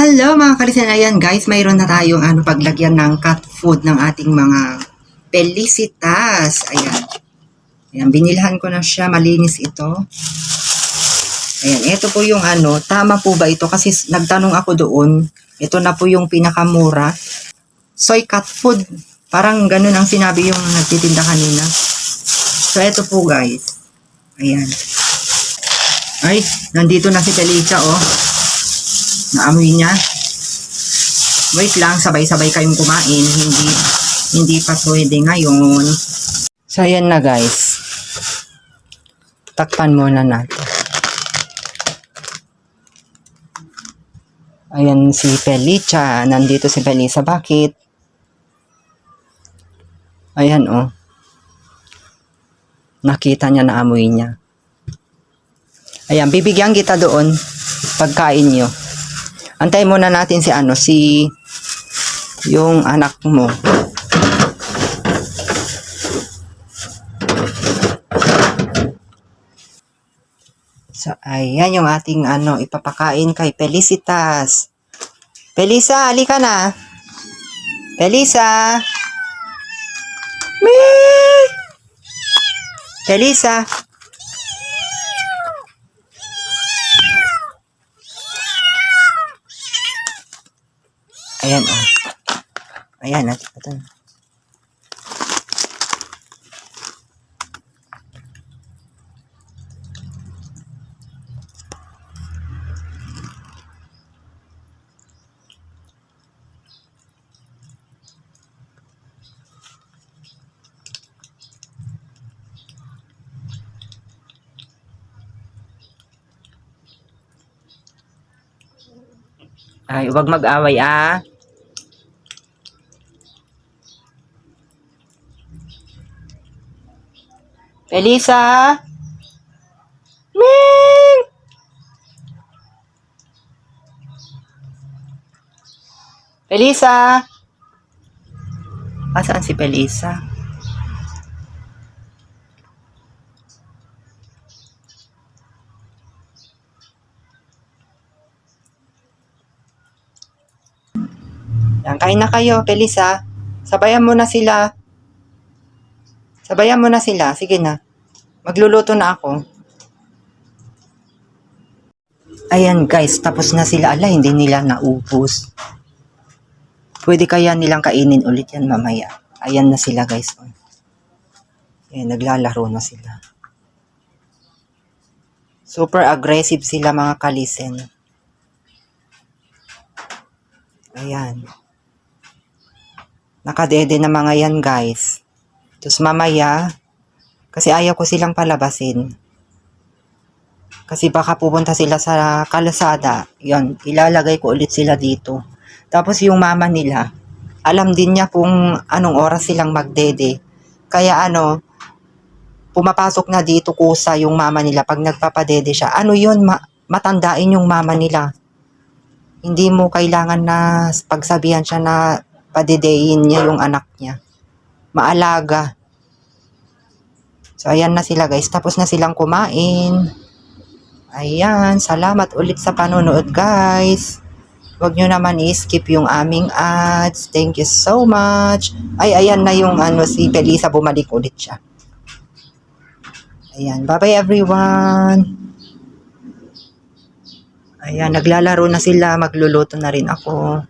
Hello mga kalisan. Ayan guys, mayroon na tayong ano, paglagyan ng cat food ng ating mga pelicitas. Ayan. Ayan, binilhan ko na siya. Malinis ito. Ayan, ito po yung ano, tama po ba ito? Kasi nagtanong ako doon. Ito na po yung pinakamura. Soy cat food. Parang ganun ang sinabi yung nagtitinda kanina. So, ito po guys. Ayan. Ay, nandito na si Felicia, oh. Naamoy niya. Wait lang, sabay-sabay kayong kumain. Hindi, hindi pa pwede ngayon. So, ayan na guys. Takpan muna natin. Ayan si Felicia. Nandito si Felisa. Bakit? Ayan, oh. Nakita niya na amoy niya. Ayan, bibigyan kita doon pagkain niyo. Antay muna natin si ano, si yung anak mo. So, ayan yung ating ano, ipapakain kay Felicitas. Felisa, halika na. Felisa. Meow. Felisa. Ayan, oh. Ayan, at ito. Ay, huwag mag-away, ah. Elisa? Ming! Pelisa? Asaan si Pelisa? Yan, kain na kayo, Pelisa. Sabayan mo na sila. Sabayan mo na sila. Sige na. Magluluto na ako. Ayan guys, tapos na sila. Ala, hindi nila naubos. Pwede kaya nilang kainin ulit yan mamaya. Ayan na sila guys. oh. Ayan, naglalaro na sila. Super aggressive sila mga kalisen. Ayan. Nakadede na mga yan guys. Tapos mamaya, kasi ayaw ko silang palabasin. Kasi baka pupunta sila sa kalasada. Yan, ilalagay ko ulit sila dito. Tapos yung mama nila, alam din niya kung anong oras silang magdede. Kaya ano, pumapasok na dito kusa yung mama nila pag nagpapadede siya. Ano yun, ma- matandain yung mama nila. Hindi mo kailangan na pagsabihan siya na padedeyin niya yung anak niya. Maalaga. So, ayan na sila guys. Tapos na silang kumain. Ayan. Salamat ulit sa panonood guys. Huwag nyo naman i-skip yung aming ads. Thank you so much. Ay, ayan na yung ano, si Felisa. Bumalik ulit siya. Ayan. Bye-bye everyone. Ayan, naglalaro na sila. Magluluto na rin ako.